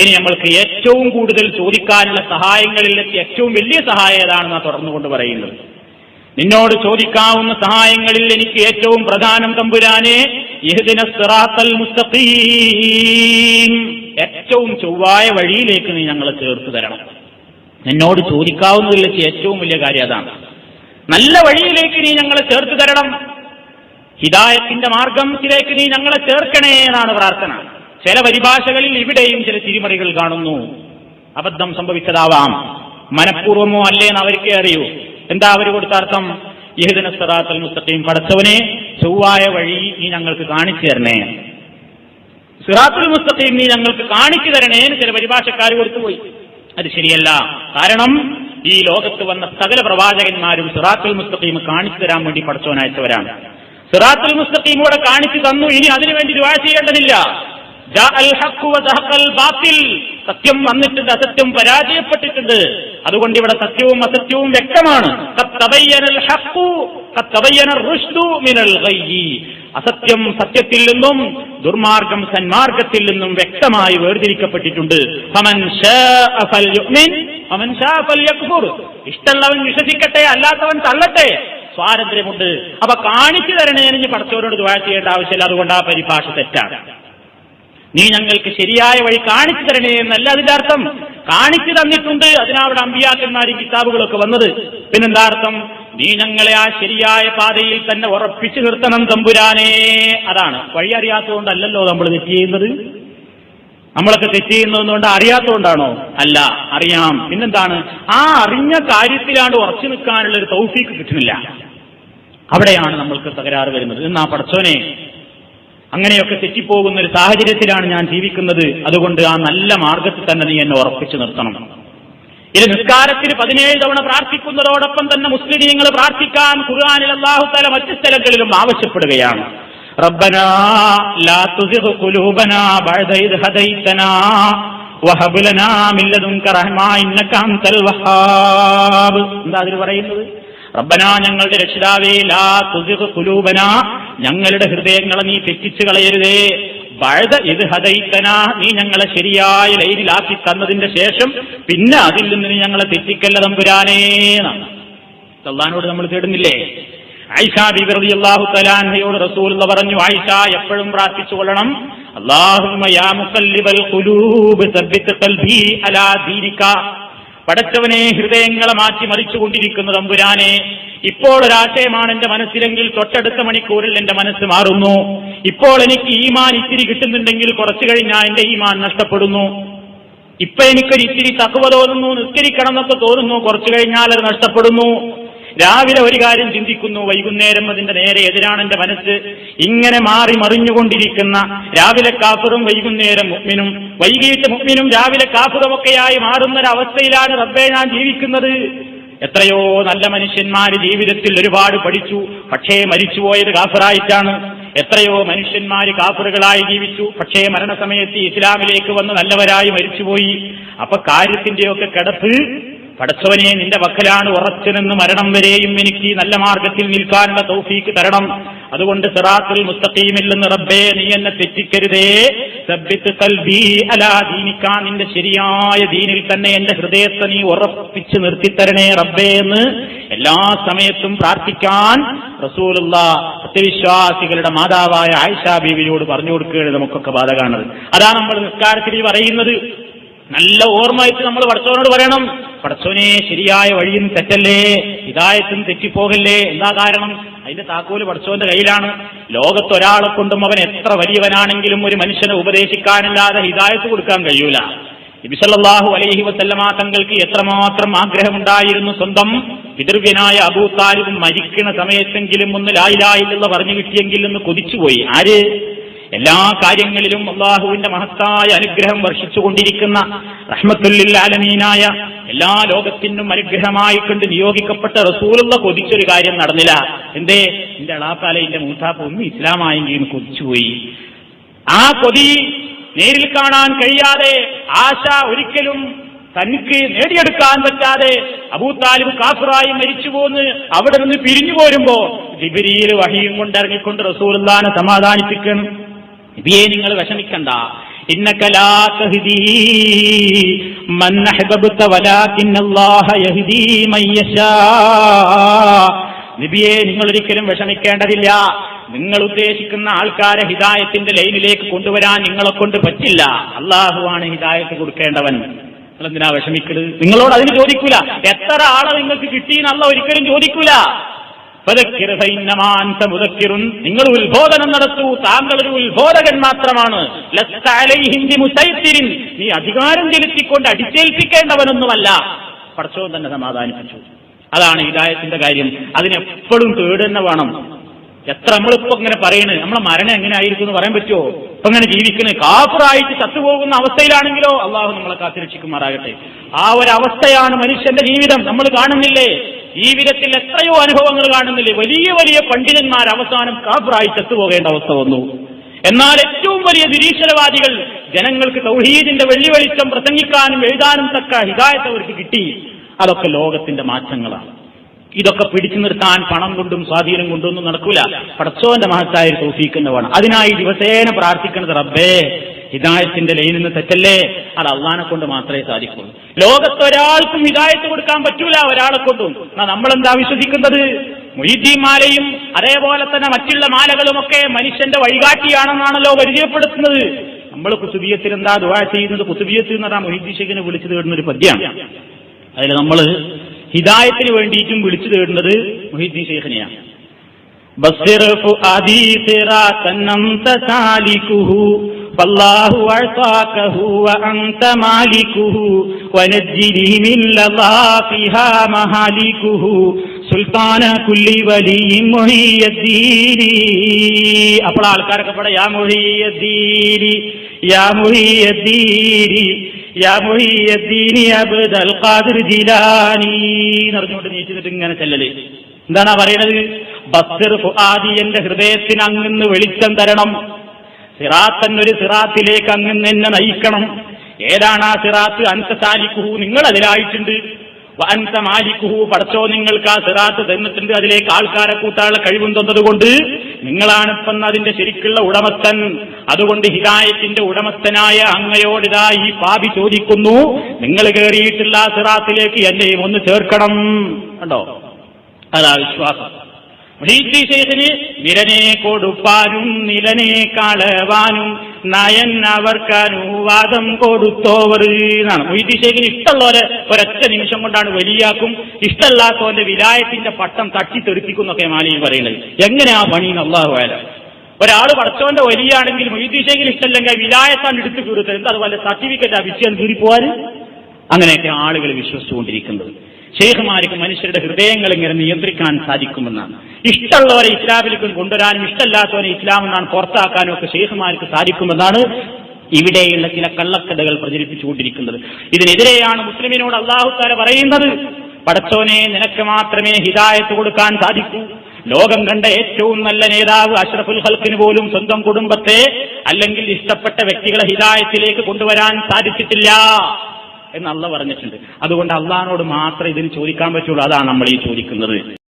ഇനി നമ്മൾക്ക് ഏറ്റവും കൂടുതൽ ചോദിക്കാനുള്ള സഹായങ്ങളിൽ ഏറ്റവും വലിയ സഹായം ഏതാണെന്നാണ് തുടർന്നുകൊണ്ട് പറയുന്നത്. നിന്നോട് ചോദിക്കാവുന്ന സഹായങ്ങളിൽ എനിക്ക് ഏറ്റവും പ്രധാനം തമ്പുരാനെ ഏറ്റവും ചൊവ്വായ വഴിയിലേക്ക് നീ ഞങ്ങളെ ചേർത്ത് തരണം. നിന്നോട് ചോദിക്കാവുന്നതിൽ വെച്ച് ഏറ്റവും വലിയ കാര്യം അതാണ്. നല്ല വഴിയിലേക്ക് നീ ഞങ്ങളെ ചേർത്ത് തരണം. ഹിദായത്തിന്റെ മാർഗത്തിലേക്ക് നീ ഞങ്ങളെ ചേർക്കണേ എന്നാണ് പ്രാർത്ഥന. ചില പരിഭാഷകളിൽ ഇവിടെയും ചില തിരിമറികൾ കാണുന്നു. അബദ്ധം സംഭവിച്ചതാവാം. മനഃപൂർവമോ അല്ലേന്ന് അവർക്കേ അറിയൂ. എന്താ അവർ കൊടുത്ത അർത്ഥം? യഹുദന സറാത്തൽ മുസ്തഖീം. പടച്ചവനെ ചൊവ്വായ വഴി നീ ഞങ്ങൾക്ക് കാണിച്ചു തരണേ. സിറാത്തുൽ മുസ്തഖീം നീ ഞങ്ങൾക്ക് കാണിച്ചു തരണേ എന്ന് ചില പരിഭാഷക്കാർ കൊടുത്തുപോയി അത് ശരിയല്ല. കാരണം ഈ ലോകത്ത് വന്ന സകല പ്രവാചകന്മാരും സിറാത്തുൽ മുസ്തഖീം കാണിച്ചു തരാൻ വേണ്ടി പടച്ചവനയച്ചവരാണ് സിറാത്തുൽ മുസ്തഖീം കൂടെ കാണിച്ചു തന്നു. ഇനി അതിനുവേണ്ടി ദുആ ചെയ്യേണ്ടതില്ല. സത്യം വന്നിട്ടുണ്ട് അസത്യം പരാജയപ്പെട്ടിട്ടുണ്ട്. അതുകൊണ്ട് ഇവിടെ സത്യവും അസത്യവും വ്യക്തമാണ്. അസത്യം സത്യത്തിൽ നിന്നും ദുർമാർഗം സന്മാർഗത്തിൽ നിന്നും വ്യക്തമായി വേർതിരിക്കപ്പെട്ടിട്ടുണ്ട്. ഇഷ്ടമുള്ളവൻ വിശ്വസിക്കട്ടെ അല്ലാത്തവൻ തള്ളട്ടെ. സ്വാതന്ത്ര്യമുണ്ട്. അപ്പൊ കാണിച്ചു തരണേ എന്ന് പടച്ചവരോട് ദുആ ചെയ്യേണ്ട ആവശ്യമില്ല. അതുകൊണ്ട് ആ പരിഭാഷ തെറ്റാണ്. നീ ഞങ്ങൾക്ക് ശരിയായ വഴി കാണിച്ചു തരണേ എന്നല്ല അതിന്റെ അർത്ഥം. കാണിച്ചു തന്നിട്ടുണ്ട്. അതിനവിടെ അമ്പിയാക്കന്മാരും കിതാബുകളൊക്കെ വന്നത്. പിന്നെന്താ അർത്ഥം? നീ ഞങ്ങളെ ആ ശരിയായ പാതയിൽ തന്നെ ഉറപ്പിച്ചു നിർത്തണം തമ്പുരാനേ. അതാണ്. വഴി അറിയാത്തതുകൊണ്ടല്ലല്ലോ നമ്മൾ തെറ്റ് ചെയ്യുന്നത്. നമ്മളൊക്കെ തെറ്റ് ചെയ്യുന്നതുകൊണ്ട് അറിയാത്തതുകൊണ്ടാണോ? അല്ല അറിയാം. പിന്നെന്താണ്? ആ അറിഞ്ഞ കാര്യത്തിലാണ്ട് ഉറച്ചു നിൽക്കാനുള്ള ഒരു തൗഫീക്ക് കിട്ടുന്നില്ല. അവിടെയാണ് നമ്മൾക്ക് തകരാറ് വരുന്നത്. എന്നാ പടച്ചോനെ അങ്ങനെയൊക്കെ തെറ്റിപ്പോകുന്ന ഒരു സാഹചര്യത്തിലാണ് ഞാൻ ജീവിക്കുന്നത് അതുകൊണ്ട് ആ നല്ല മാർഗത്തിൽ തന്നെ നീ എന്നെ ഉറപ്പിച്ചു നിർത്തണം ഇത് നിസ്കാരത്തിന് പതിനേഴ് തവണ പ്രാർത്ഥിക്കുന്നതോടൊപ്പം തന്നെ മുസ്ലിമീങ്ങൾ പ്രാർത്ഥിക്കാൻ ഖുർആാനിൽ അള്ളാഹു തല മറ്റു സ്ഥലങ്ങളിലും ആവശ്യപ്പെടുകയാണ് ربنا لا تزغ قلوبنا بعد إذ هديتنا وهب لنا من لدنك رحمة إنك أنت الوهاب എന്താ അതിൽ പറയുന്നത് റബ്ബന ഞങ്ങളുടെ രക്ഷിതാവേ ലാ കുലൂപന ഞങ്ങളുടെ ഹൃദയങ്ങളെ നീ തെറ്റിച്ചു കളയരുതേ. വഴുത ഇത് ഹതയിത്തന നീ ഞങ്ങളെ ശരിയായ ലൈനിലാക്കി തന്നതിന്റെ ശേഷം പിന്നെ അതിൽ നിന്ന് നീ ഞങ്ങളെ തെറ്റിക്കല്ല തമ്പുരാനേ എന്നാണ്. അള്ളഹാനോട് നമ്മൾ തേടുന്നില്ലേ? ആയിഷ ബിബി റളിയല്ലാഹു തലാൻഹയോട് റസൂൽ പറഞ്ഞു ആയിഷ എപ്പോഴും പ്രാർത്ഥിച്ചു കൊള്ളണം. അല്ലാഹുമ്മ യാ മുഖല്ലിബൽ ഖുലൂബ് സബ്ബിത് അലാ പടച്ചവനെ ഹൃദയങ്ങളെ മാറ്റി മറിച്ചുകൊണ്ടിരിക്കുന്ന തമ്പുരാനെ. ഇപ്പോൾ ഒരാശയമാണ് എന്റെ മനസ്സിലെങ്കിൽ തൊട്ടടുത്ത മണിക്കൂറിൽ എന്റെ മനസ്സ് മാറുന്നു. ഇപ്പോൾ എനിക്ക് ഈമാൻ ഇത്തിരി കിട്ടുന്നുണ്ടെങ്കിൽ കുറച്ചു കഴിഞ്ഞാൽ എന്റെ ഈമാൻ നഷ്ടപ്പെടുന്നു. ഇപ്പൊ എനിക്കൊരു ഇത്തിരി തക്കവ തോന്നുന്നു നിസ്കരിക്കണം എന്നൊക്കെ തോന്നുന്നു കുറച്ചു കഴിഞ്ഞാൽ അത് നഷ്ടപ്പെടുന്നു. രാവിലെ ഒരു കാര്യം ചിന്തിക്കുന്നു വൈകുന്നേരം അതിന്റെ നേരെ എതിരാണ് എന്റെ മനസ്സ്. ഇങ്ങനെ മാറി മറിഞ്ഞുകൊണ്ടിരിക്കുന്ന രാവിലെ കാഫറും വൈകുന്നേരം മുഗ്മിനും വൈകിട്ട് മുഗ്മിനും രാവിലെ കാഫുറുമൊക്കെയായി മാറുന്ന ഒരു അവസ്ഥയിലാണ് റബ്ബെ ഞാൻ ജീവിക്കുന്നത്. എത്രയോ നല്ല മനുഷ്യന്മാര് ജീവിതത്തിൽ ഒരുപാട് പഠിച്ചു പക്ഷേ മരിച്ചുപോയത് കാഫറായിട്ടാണ്. എത്രയോ മനുഷ്യന്മാര് കാഫറുകളായി ജീവിച്ചു പക്ഷേ മരണസമയത്ത് ഇസ്ലാമിലേക്ക് വന്ന് നല്ലവരായി മരിച്ചുപോയി. അപ്പൊ കാര്യത്തിന്റെയൊക്കെ കിടപ്പ് പടച്ചവനെ നിന്റെ വക്കലാണ് ഉറച്ചു നിന്ന് മരണം വരെയും എനിക്ക് നല്ല മാർഗത്തിൽ നിൽക്കാനുള്ള തൗഫീക്ക് തരണം. അതുകൊണ്ട് സിറാത്തുൽ മുസ്തഖീമിൽ നിന്ന് റബ്ബേ നീ എന്നെ തെറ്റിക്കരുതേ. സബ്ബിത്ത് കൽബി അലാ ദീനിക്കാ നിന്റെ ശരിയായ ദീനിൽ തന്നെ എന്റെ ഹൃദയത്തെ നീ ഉറപ്പിച്ച് നിർത്തിത്തരണേ റബ്ബേ എന്ന് എല്ലാ സമയത്തും പ്രാർത്ഥിക്കാൻ റസൂലുള്ള സത്യവിശ്വാസികളുടെ മാതാവായ ആയിഷ ബീവിയോട് പറഞ്ഞു കൊടുക്കുകയാണ് നമുക്കൊക്കെ ബാധകാണത് അതാണ് നമ്മൾ നിസ്കാരത്തിൽ പറയുന്നത്. നല്ല ഓർമ്മയിട്ട് നമ്മൾ പഠിച്ചവനോട് പറയണം. പടച്ചവനെ ശരിയായ വഴിയും തെറ്റല്ലേ? ഹിതായത്തും തെറ്റിപ്പോകല്ലേ? എന്താ കാരണം? അതിന്റെ താക്കോൽ പടച്ചോന്റെ കയ്യിലാണ്. ലോകത്തൊരാളെ കൊണ്ടും അവൻ എത്ര വലിയവനാണെങ്കിലും ഒരു മനുഷ്യനെ ഉപദേശിക്കാനല്ലാതെ ഹിതായത്ത് കൊടുക്കാൻ കഴിയൂല. നബിസല്ലാഹു അലൈഹി വസല്ലമ തങ്ങൾക്ക് എത്രമാത്രം ആഗ്രഹമുണ്ടായിരുന്നു സ്വന്തം പിതൃവ്യനായ അബൂ മരിക്കുന്ന സമയത്തെങ്കിലും ഒന്ന് ലായിലായില്ലെന്ന് പറഞ്ഞു കിട്ടിയെങ്കിൽ എന്ന് കൊതിച്ചുപോയി. ആര്? എല്ലാ കാര്യങ്ങളിലും അള്ളാഹുവിന്റെ മഹത്തായ അനുഗ്രഹം വർഷിച്ചുകൊണ്ടിരിക്കുന്ന റഹ്മത്തുല്ലാലമീനായ എല്ലാ ലോകത്തിനും അനുഗ്രഹമായി കൊണ്ട് നിയോഗിക്കപ്പെട്ട റസൂലുള്ള കൊതിച്ചൊരു കാര്യം നടന്നില്ല. എന്തേ? എന്റെ അളാപ്പാല എന്റെ മൂത്താപ്പ ഒന്ന് ഇസ്ലാമായെങ്കിൽ എന്ന് കൊതിച്ചുപോയി. ആ കൊതി നേരിൽ കാണാൻ കഴിയാതെ ആശ ഒരിക്കലും തനിക്ക് നേടിയെടുക്കാൻ പറ്റാതെ അബൂത്താലിബ് കാഫറായി മരിച്ചു പോന്ന് അവിടെ നിന്ന് പിരിഞ്ഞു പോരുമ്പോ ജിബിരിയിൽ വഹിയും കൊണ്ട് ഇറങ്ങിക്കൊണ്ട് റസൂലുള്ളാനെ സമാധാനിപ്പിക്കണം. നബിയെ നിങ്ങൾ വിഷമിക്കണ്ട. നബിയെ നിങ്ങൾ ഒരിക്കലും വിഷമിക്കേണ്ടതില്ല. നിങ്ങൾ ഉദ്ദേശിക്കുന്ന ആൾക്കാരെ ഹിതായത്തിന്റെ ലൈനിലേക്ക് കൊണ്ടുവരാൻ നിങ്ങളെ കൊണ്ട് പറ്റില്ല. അള്ളാഹുവാണ് ഹിതായത്ത് കൊടുക്കേണ്ടവൻ. നിങ്ങൾ എന്തിനാ വിഷമിക്കരുത് നിങ്ങളോട് അതിന് ചോദിക്കൂല. എത്ര ആളെ നിങ്ങൾക്ക് കിട്ടി എന്നുള്ള ഒരിക്കലും ചോദിക്കൂല. നിങ്ങൾ ഉത്ബോധനം നടത്തൂ. താങ്കൾ ഒരു ഉത്ബോധകൻ മാത്രമാണ്. നീ അധികാരം ചെലുത്തിക്കൊണ്ട് അടിച്ചേൽപ്പിക്കേണ്ടവനൊന്നുമല്ല. പടച്ചോൻ തന്നെ സമാധാനിപ്പിച്ചു. അതാണ് ഹിദായത്തിന്റെ കാര്യം. അതിനെപ്പോഴും തേടുന്ന വേണം. എത്ര നമ്മളിപ്പോ ഇങ്ങനെ പറയണ്? നമ്മളെ മരണം എങ്ങനെ ആയിരിക്കും എന്ന് പറയാൻ പറ്റുമോ? ഇപ്പൊ ഇങ്ങനെ ജീവിക്കുന്നത് കാഫറായിട്ട് ചത്തുപോകുന്ന അവസ്ഥയിലാണെങ്കിലോ അള്ളാഹു നമ്മളെ കാത്തിരക്ഷിക്കുമാറാകട്ടെ. ആ ഒരു അവസ്ഥയാണ് മനുഷ്യന്റെ ജീവിതം. നമ്മൾ കാണുന്നില്ലേ? ജീവിതത്തിൽ എത്രയോ അനുഭവങ്ങൾ കാണുന്നില്ലേ വലിയ വലിയ പണ്ഡിതന്മാർ അവസാനം കാബ്രായി ചത്തുപോകേണ്ട അവസ്ഥ വന്നു. എന്നാൽ ഏറ്റവും വലിയ നിരീശ്വരവാദികൾ ജനങ്ങൾക്ക് തൗഹീദിന്റെ വെള്ളി വെളിച്ചം പ്രസംഗിക്കാനും എഴുതാനും തക്ക ഹിദായത്ത് അവർക്ക് കിട്ടി. അതൊക്കെ ലോകത്തിന്റെ മാറ്റങ്ങളാണ്. ഇതൊക്കെ പിടിച്ചു നിർത്താൻ പണം കൊണ്ടും സ്വാധീനം കൊണ്ടും ഒന്നും നടക്കൂല. പടച്ചോന്റെ മഹത്തായ ഒരു തൗഫീഖിന്റെ വേണം അതിനായി ദിവസേന പ്രാർത്ഥിക്കുന്നത് റബ്ബേ ഹിദായത്തിന്റെ ലൈനിൽ നിന്ന് തെറ്റല്ലേ? അത് അള്ളഹാനെ കൊണ്ട് മാത്രമേ സാധിക്കുള്ളൂ. ലോകത്ത് ഒരാൾക്കും ഹിദായത്ത് കൊടുക്കാൻ പറ്റൂല ഒരാളെ കൊണ്ടും. നമ്മളെന്താ വിശ്വസിക്കുന്നത്? മൊയ്തീൻ മാലയും അതേപോലെ തന്നെ മറ്റുള്ള മാലകളുമൊക്കെ മനുഷ്യന്റെ വഴികാട്ടിയാണെന്നാണല്ലോ പരിചയപ്പെടുത്തുന്നത്. നമ്മൾ കുസുബിയത്തിൽ എന്താ ദുവാ ചെയ്യുന്നത്? കുസുബിയത്തിൽ നിന്നാ മൊയ്തീൻ ശേഖിനെ വിളിച്ചു തേടുന്ന ഒരു പദ്യമാണ് അതിൽ നമ്മൾ ഹിദായത്തിന് വേണ്ടിയിട്ടും വിളിച്ചു തേടുന്നത് മൊഹീദ്ദീൻ ഷെയ്ഖിനെയാണ്. ബസ്സിർ ഫല്ലാഹു അഅതാകഹു വഅൻത മാലികുഹു വനജ്ജിനി മിൻ ലദാഫിഹാ മഹാലികുഹു സുൽത്താന കുല്ലി വലിയും മൊഹിയദ്ദീനി അപ്പോൾ ആൾക്കാരൊക്കെ പട യാ മൊഴിയീരി യാ മൊഴിയീരി യാ മൊഴിയീനി അബ്ദൽ ഖാദിർ ജിലാനി. എന്ന് പറഞ്ഞുകൊണ്ട് നീച്ചിട്ട് ഇങ്ങനെ ചെല്ലല്. എന്താണ് പറയണത്? ബസ്സിർ ഫുആദി എന്റെ ഹൃദയത്തിന് അങ്ങന്ന് വെളിച്ചം തരണം. സിറാത്തൻ ഒരു സിറാത്തിലേക്ക് അങ്ങ് എന്നെ നയിക്കണം. ഏതാണ് ആ സിറാത്ത്? അൻസ സാലിക്കുഹു നിങ്ങൾ അതിലായിട്ടുണ്ട് അൻസ മാലിക്കുഹു പടച്ചോ നിങ്ങൾക്ക് ആ സിറാത്ത് തന്നിട്ടുണ്ട്. അതിലേക്ക് ആൾക്കാരെ കൂട്ടാനുള്ള കഴിവും തന്നതുകൊണ്ട് നിങ്ങളാണ് ഇപ്പം അതിന്റെ ശരിക്കുള്ള ഉടമസ്ഥൻ. അതുകൊണ്ട് ഹിതായത്തിന്റെ ഉടമസ്ഥനായ അങ്ങയോടിതാ ഈ പാപി ചോദിക്കുന്നു നിങ്ങൾ കയറിയിട്ടുള്ള ആ സിറാത്തിലേക്ക് എന്നെയും ഒന്ന് ചേർക്കണം. കണ്ടോ? അതാ വിശ്വാസം. മുഹീദ്ദീൻ ശൈഖിന് നിരനെ കൊടുപ്പാനും നിലനെ കളവാനും നയൻ അവർക്കനുവാദം കൊടുത്തോവർ എന്നാണ്. മൊയ്തീശേഖിന് ശൈഖിന് ഇഷ്ടമുള്ളവരെ ഒരൊറ്റ നിമിഷം കൊണ്ടാണ് വലിയാക്കും. ഇഷ്ടമല്ലാത്തവന്റെ വിലായത്തിന്റെ പട്ടം തട്ടിത്തെറിപ്പിക്കുന്നൊക്കെ മാലിയിൽ പറയുന്നത്. എങ്ങനെ പണി അള്ളാഹു ഒരാൾ പടച്ചോന്റെ വലിയാണെങ്കിൽ മൊയ്തീൻ ശൈഖിന് ഇഷ്ടമല്ലെങ്കിൽ വിലായത്താണ് എടുത്തു കീറുത്തത് എന്താ അതുപോലെ സർട്ടിഫിക്കറ്റ് ആ വിഷയം കീറിപ്പോവാൻ? അങ്ങനെയൊക്കെ ആളുകൾ വിശ്വസിച്ചുകൊണ്ടിരിക്കുന്നത്. ഷെയ്ഖുമാർക്ക് മനുഷ്യരുടെ ഹൃദയങ്ങൾ ഇങ്ങനെ നിയന്ത്രിക്കാൻ സാധിക്കുമെന്നാണ്. ഇഷ്ടമുള്ളവരെ ഇസ്ലാമിലേക്കും കൊണ്ടുവരാനും ഇഷ്ടമല്ലാത്തവരെ ഇസ്ലാമിൽ നിന്നാണ് പുറത്താക്കാനും ഒക്കെ ഷെയ്ഖുമാർക്ക് സാധിക്കുമെന്നാണ് ഇവിടെയുള്ള ചില കള്ളക്കഥകൾ പ്രചരിപ്പിച്ചുകൊണ്ടിരിക്കുന്നത്. ഇതിനെതിരെയാണ് മുസ്ലിമിനോട് അള്ളാഹു താല പറയുന്നത് പടച്ചോനെ നിനക്ക് മാത്രമേ ഹിതായത്ത് കൊടുക്കാൻ സാധിക്കൂ. ലോകം കണ്ട ഏറ്റവും നല്ല നേതാവ് അഷ്റഫുൽ ഹൽക്കിന് പോലും സ്വന്തം കുടുംബത്തെ അല്ലെങ്കിൽ ഇഷ്ടപ്പെട്ട വ്യക്തികളെ ഹിതായത്തിലേക്ക് കൊണ്ടുവരാൻ സാധിച്ചിട്ടില്ല. എന്ന് അള്ള പറഞ്ഞിട്ടുണ്ട്. അതുകൊണ്ട് അള്ളഹാനോട് മാത്രമേ ഇതിന് ചോദിക്കാൻ പറ്റുള്ളൂ. അതാണ് നമ്മൾ ഈ ചോദിക്കുന്നത്.